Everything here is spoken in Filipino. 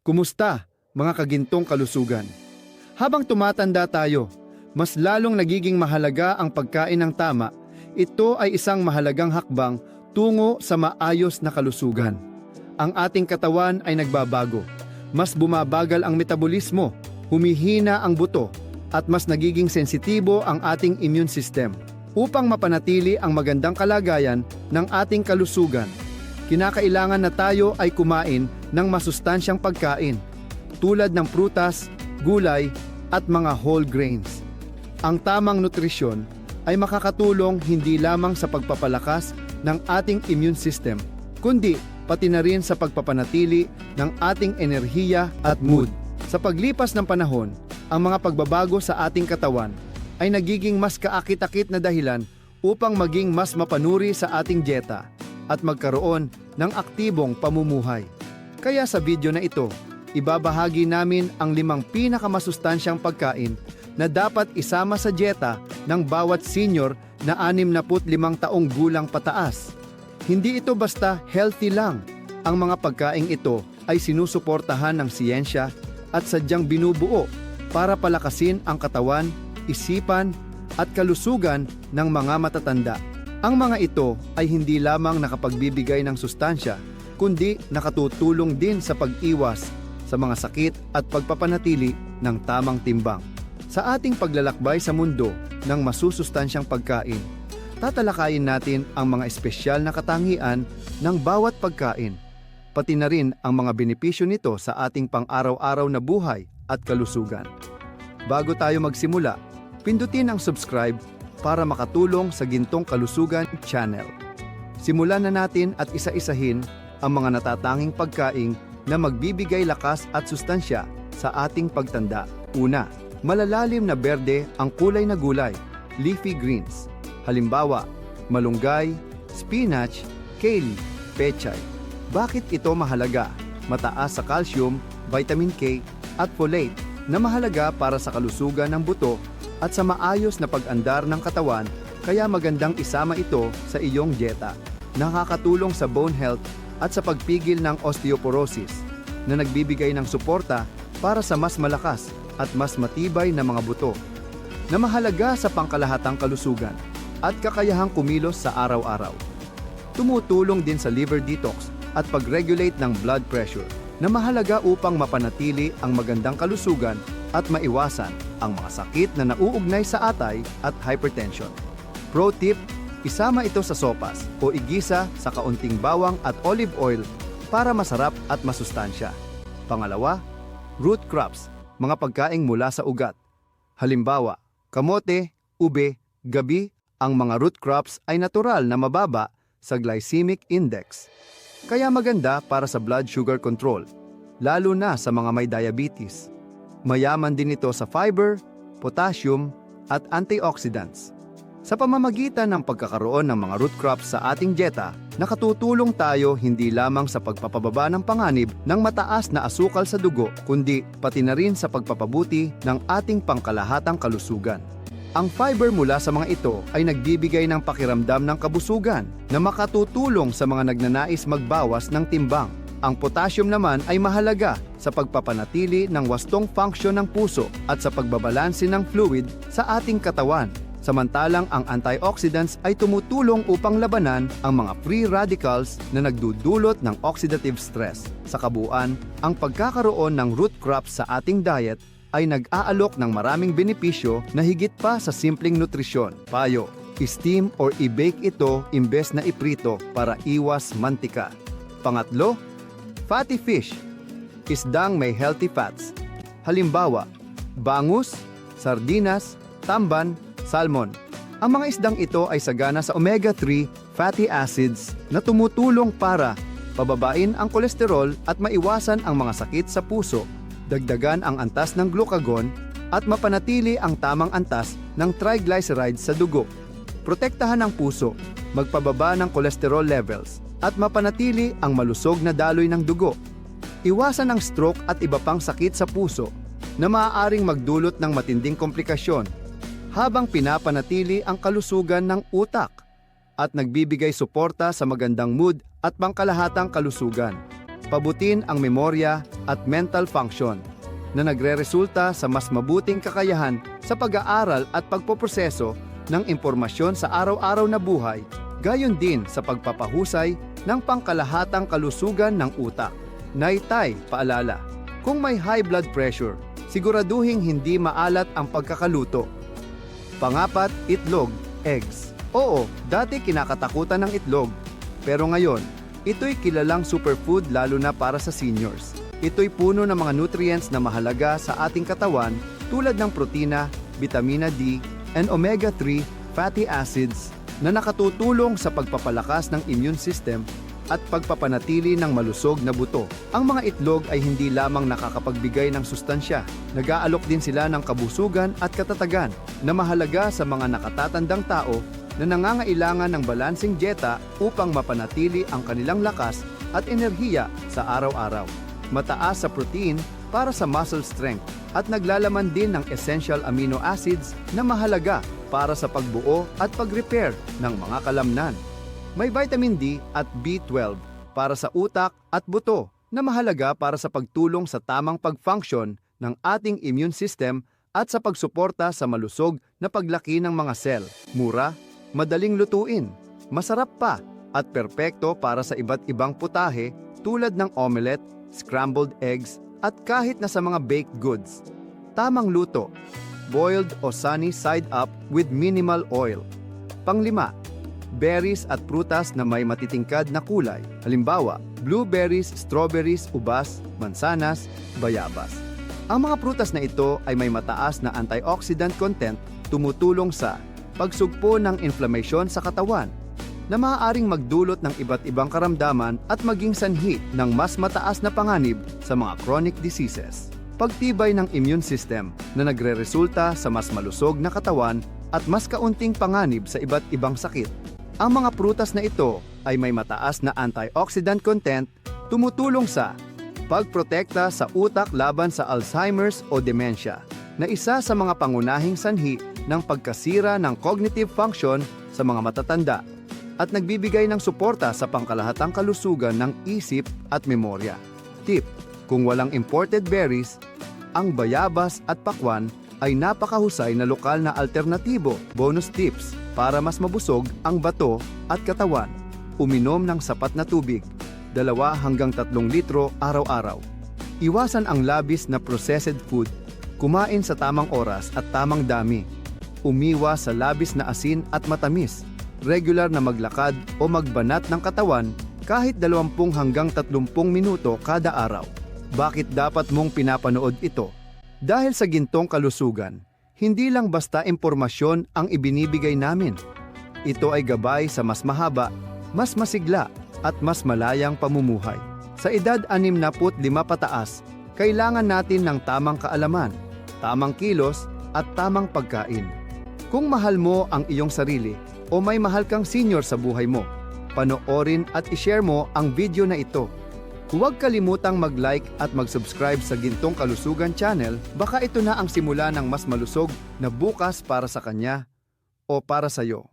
Kumusta, mga kagintong kalusugan? Habang tumatanda tayo, mas lalong nagiging mahalaga ang pagkain ng tama. Ito ay isang mahalagang hakbang tungo sa maayos na kalusugan. Ang ating katawan ay nagbabago. Mas bumabagal ang metabolismo, humihina ang buto, at mas nagiging sensitibo ang ating immune system. Upang mapanatili ang magandang kalagayan ng ating kalusugan, kinakailangan na tayo ay kumain ng masustansyang pagkain tulad ng prutas, gulay at mga whole grains. Ang tamang nutrisyon ay makakatulong hindi lamang sa pagpapalakas ng ating immune system, kundi pati na rin sa pagpapanatili ng ating enerhiya at mood. Sa paglipas ng panahon, ang mga pagbabago sa ating katawan ay nagiging mas kaakit-akit na dahilan upang maging mas mapanuri sa ating dieta at magkaroon ng aktibong pamumuhay. Kaya sa video na ito, ibabahagi namin ang limang pinakamasustansyang pagkain na dapat isama sa dieta ng bawat senior na 65 taong gulang pataas. Hindi ito basta healthy lang. Ang mga pagkaing ito ay sinusuportahan ng siyensya at sadyang binubuo para palakasin ang katawan, isipan at kalusugan ng mga matatanda. Ang mga ito ay hindi lamang nakapagbibigay ng sustansya, kundi nakatutulong din sa pag-iwas sa mga sakit at pagpapanatili ng tamang timbang. Sa ating paglalakbay sa mundo ng masusustansyang pagkain, tatalakayin natin ang mga espesyal na katangian ng bawat pagkain, pati na rin ang mga benepisyo nito sa ating pang-araw-araw na buhay at kalusugan. Bago tayo magsimula, pindutin ang subscribe para makatulong sa Gintong Kalusugan Channel. Simulan na natin at isa-isahin ang mga natatanging pagkain na magbibigay lakas at sustansya sa ating pagtanda. Una, malalalim na berde ang kulay na gulay, leafy greens. Halimbawa, malunggay, spinach, kale, pechay. Bakit ito mahalaga? Mataas sa calcium, vitamin K, at folate na mahalaga para sa kalusugan ng buto at sa maayos na pag-andar ng katawan kaya magandang isama ito sa iyong dieta. Nakakatulong sa bone health at sa pagpigil ng osteoporosis na nagbibigay ng suporta para sa mas malakas at mas matibay na mga buto na mahalaga sa pangkalahatang kalusugan at kakayahang kumilos sa araw-araw. Tumutulong din sa liver detox at pag-regulate ng blood pressure na mahalaga upang mapanatili ang magandang kalusugan at maiwasan ang mga sakit na nauugnay sa atay at hypertension. Pro tip, isama ito sa sopas o igisa sa kaunting bawang at olive oil para masarap at masustansya. Pangalawa, root crops, mga pagkaing mula sa ugat. Halimbawa, kamote, ube, gabi, ang mga root crops ay natural na mababa sa glycemic index. Kaya maganda para sa blood sugar control, lalo na sa mga may diabetes. Mayaman din ito sa fiber, potassium, at antioxidants. Sa pamamagitan ng pagkakaroon ng mga root crops sa ating dieta, nakatutulong tayo hindi lamang sa pagpapababa ng panganib ng mataas na asukal sa dugo, kundi pati na rin sa pagpapabuti ng ating pangkalahatang kalusugan. Ang fiber mula sa mga ito ay nagbibigay ng pakiramdam ng kabusugan na makatutulong sa mga nagnanais magbawas ng timbang. Ang potassium naman ay mahalaga sa pagpapanatili ng wastong function ng puso at sa pagbabalanse ng fluid sa ating katawan. Samantalang ang antioxidants ay tumutulong upang labanan ang mga free radicals na nagdudulot ng oxidative stress. Sa kabuuan, ang pagkakaroon ng root crops sa ating diet ay nag-aalok ng maraming benepisyo na higit pa sa simpleng nutrisyon. Payo, steam or i-bake ito imbes na iprito para iwas mantika. Pangatlo, fatty fish. Isdang may healthy fats. Halimbawa, bangus, sardinas, tamban, salmon. Ang mga isdang ito ay sagana sa omega-3 fatty acids na tumutulong para pababain ang kolesterol at maiwasan ang mga sakit sa puso dagdagan ang antas ng glucagon at mapanatili ang tamang antas ng triglycerides sa dugo. Protektahan ang puso, magpababa ng cholesterol levels, at mapanatili ang malusog na daloy ng dugo. Iwasan ang stroke at iba pang sakit sa puso na maaaring magdulot ng matinding komplikasyon habang pinapanatili ang kalusugan ng utak at nagbibigay suporta sa magandang mood at pangkalahatang kalusugan. Pabutin ang memorya at mental function na nagre-resulta sa mas mabuting kakayahan sa pag-aaral at pagpoproseso ng impormasyon sa araw-araw na buhay, gayon din sa pagpapahusay ng pangkalahatang kalusugan ng utak. Naitay, paalala, kung may high blood pressure, siguraduhing hindi maalat ang pagkakaluto. Pangapat, itlog, eggs. Oo, dati kinakatakutan ng itlog. Pero ngayon, ito'y kilalang superfood lalo na para sa seniors. Ito'y puno ng mga nutrients na mahalaga sa ating katawan tulad ng protina, vitamina D, and omega-3 fatty acids na nakatutulong sa pagpapalakas ng immune system at pagpapanatili ng malusog na buto. Ang mga itlog ay hindi lamang nakakapagbigay ng sustansya, nag-aalok din sila ng kabusugan at katatagan na mahalaga sa mga nakatatandang tao na nangangailangan ng balansing dieta upang mapanatili ang kanilang lakas at enerhiya sa araw-araw. Mataas sa protein para sa muscle strength at naglalaman din ng essential amino acids na mahalaga para sa pagbuo at pag-repair ng mga kalamnan. May vitamin D at B12 para sa utak at buto na mahalaga para sa pagtulong sa tamang pag-function ng ating immune system at sa pagsuporta sa malusog na paglaki ng mga cell. Mura, madaling lutuin, masarap pa, at perpekto para sa iba't ibang putahe tulad ng omelette, scrambled eggs, at kahit na sa mga baked goods. Tamang luto, boiled o sunny side up with minimal oil. Panglima, berries at prutas na may matitingkad na kulay. Halimbawa, blueberries, strawberries, ubas, mansanas, bayabas. Ang mga prutas na ito ay may mataas na antioxidant content tumutulong sa pagsugpo ng inflammation sa katawan na maaaring magdulot ng iba't ibang karamdaman at maging sanhi ng mas mataas na panganib sa mga chronic diseases. Pagtibay ng immune system na nagre-resulta sa mas malusog na katawan at mas kaunting panganib sa iba't ibang sakit. Ang mga prutas na ito ay may mataas na antioxidant content tumutulong sa pagprotekta sa utak laban sa Alzheimer's o dementia, na isa sa mga pangunahing sanhi ng pagkasira ng cognitive function sa mga matatanda at nagbibigay ng suporta sa pangkalahatang kalusugan ng isip at memorya. Tip, kung walang imported berries, ang bayabas at pakwan ay napakahusay na lokal na alternatibo. Bonus tips para mas mabusog ang bato at katawan. Uminom ng sapat na tubig, dalawa hanggang tatlong litro araw-araw. Iwasan ang labis na processed food. Kumain sa tamang oras at tamang dami. Umiwas sa labis na asin at matamis. Regular na maglakad o magbanat ng katawan kahit 20 hanggang 30 minuto kada araw. Bakit dapat mong pinapanood ito? Dahil sa gintong kalusugan, hindi lang basta impormasyon ang ibinibigay namin. Ito ay gabay sa mas mahaba, mas masigla, at mas malayang pamumuhay. Sa edad 65 pataas, kailangan natin ng tamang kaalaman, tamang kilos, at tamang pagkain. Kung mahal mo ang iyong sarili o may mahal kang senior sa buhay mo, panoorin at ishare mo ang video na ito. Huwag kalimutang mag-like at mag-subscribe sa Gintong Kalusugan channel, baka ito na ang simula ng mas malusog na bukas para sa kanya o para sa iyo.